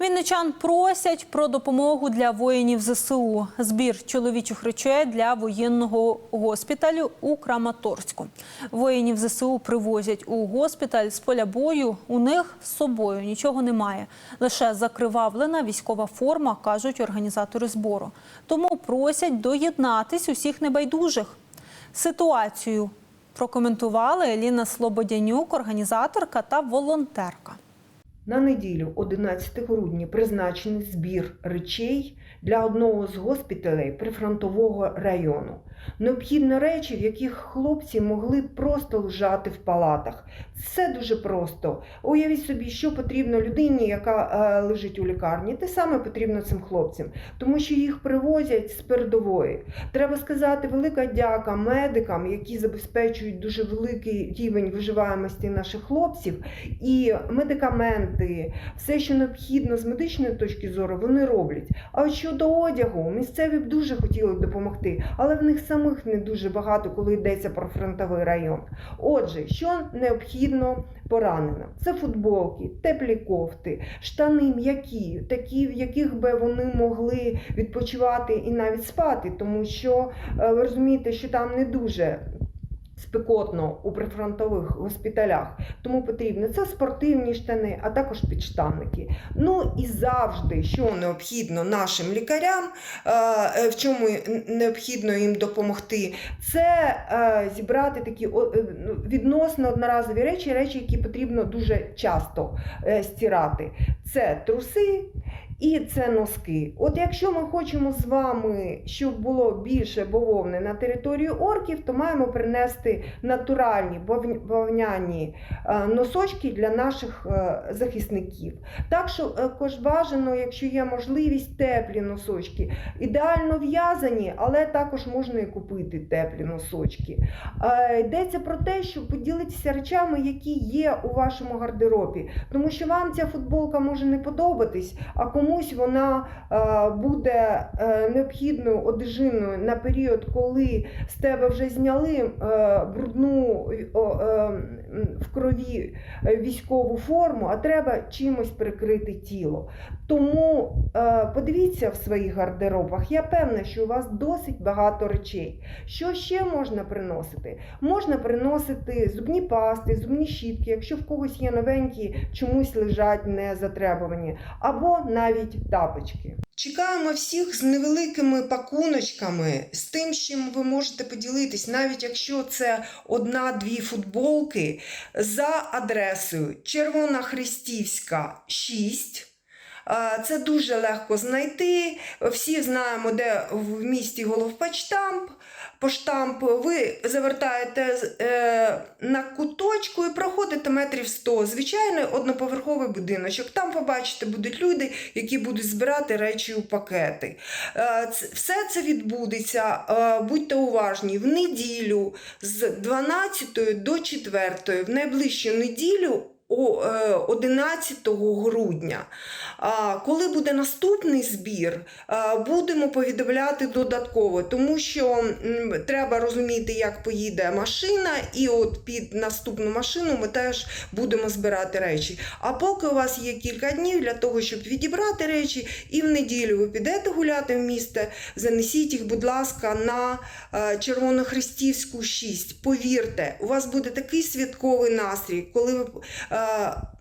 Вінничан просять про допомогу для воїнів ЗСУ. Збір чоловічих речей для воєнного госпіталю у Краматорську. Воїнів ЗСУ привозять у госпіталь з поля бою. У них з собою нічого немає. Лише закривавлена військова форма, кажуть організатори збору. Тому просять доєднатись усіх небайдужих. Ситуацію прокоментували Еліна Слободянюк, організаторка та волонтерка. На неділю, 11 грудня, призначений збір речей для одного з госпіталей прифронтового району. Необхідні речі, в яких хлопці могли просто лежати в палатах. Все дуже просто. Уявіть собі, що потрібно людині, яка е, лежить у лікарні. Те саме потрібно цим хлопцям, тому що їх привозять з передової. Треба сказати, велика дяка медикам, які забезпечують дуже великий рівень виживаємості наших хлопців, і медикаменти, все, що необхідно з медичної точки зору, вони роблять. А от щодо одягу, місцеві б дуже хотіли допомогти, але в них самих не дуже багато, коли йдеться про фронтовий район. Отже, що необхідно пораненим? Це футболки, теплі кофти, штани м'які, такі, в яких би вони могли відпочивати і навіть спати, тому що е, ви розумієте, що там не дуже. Спекотно у прифронтових госпіталях, тому потрібно це спортивні штани, а також підштанники. Ну і завжди, що необхідно нашим лікарям, е, е, в чому необхідно їм допомогти, це е, зібрати такі ну, відносно одноразові речі, речі, які потрібно дуже часто стирати. Це труси. І це носки. От якщо ми хочемо з вами, щоб було більше бавовни на територію орків, то маємо принести натуральні бавн- е, носочки для наших е, захисників. Так що е, також бажано, якщо є можливість, теплі носочки. Ідеально в'язані, але також можна і купити теплі носочки. Йдеться про те, щоб поділитися речами, які є у вашому гардеробі. Тому що вам ця футболка може не подобатись, а комусь вона е, буде е, необхідною одежиною на період, коли з тебе вже зняли е, брудну в крові е, військову форму, а треба чимось прикрити тіло. Тому е, подивіться в своїх гардеробах. Я певна, що у вас досить багато речей. Що ще можна приносити? Можна приносити зубні пасти, зубні щітки, якщо в когось є новенькі, чомусь лежать не затребувані, або навіть тапочки. Чекаємо всіх з невеликими пакуночками, з тим, чим ви можете поділитись, навіть якщо це одна-дві футболки, за адресою Червона Христівська 6. Це дуже легко знайти. Всі знаємо, де в місті головпочтамп. Поштамп ви завертаєте е, на куточку і проходите метрів 100. Звичайний одноповерховий будиночок. Там побачите, будуть люди, які будуть збирати речі у пакети. Е, все це відбудеться, е, будьте уважні, в неділю з 12 до 4, в найближчу неділю. О, е, 11 грудня. Коли буде наступний збір, будемо повідомляти додатково, тому що треба розуміти, як поїде машина, і от під наступну машину ми теж будемо збирати речі. А поки у вас є кілька днів для того, щоб відібрати речі, і в неділю ви підете гуляти в місто, занесіть їх, будь ласка, на Червонохрестівську 6. Повірте, у вас буде такий святковий настрій, коли ви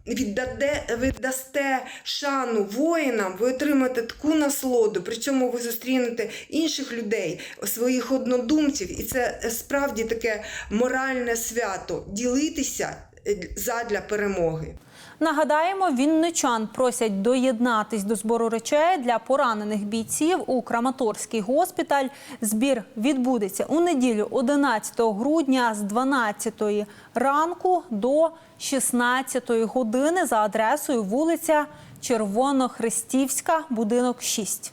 віддаде, віддасте шану воїнам, ви отримаєте таку насолоду, при цьому ви зустрінете інших людей, своїх однодумців, і це е, справді таке моральне свято. Ділитися е, задля перемоги. Нагадаємо, вінничан просять доєднатись до збору речей для поранених бійців у Краматорський госпіталь. Збір відбудеться у неділю 11 грудня з 12 ранку до 16 години за адресою вулиця Червонохрестівська, будинок 6.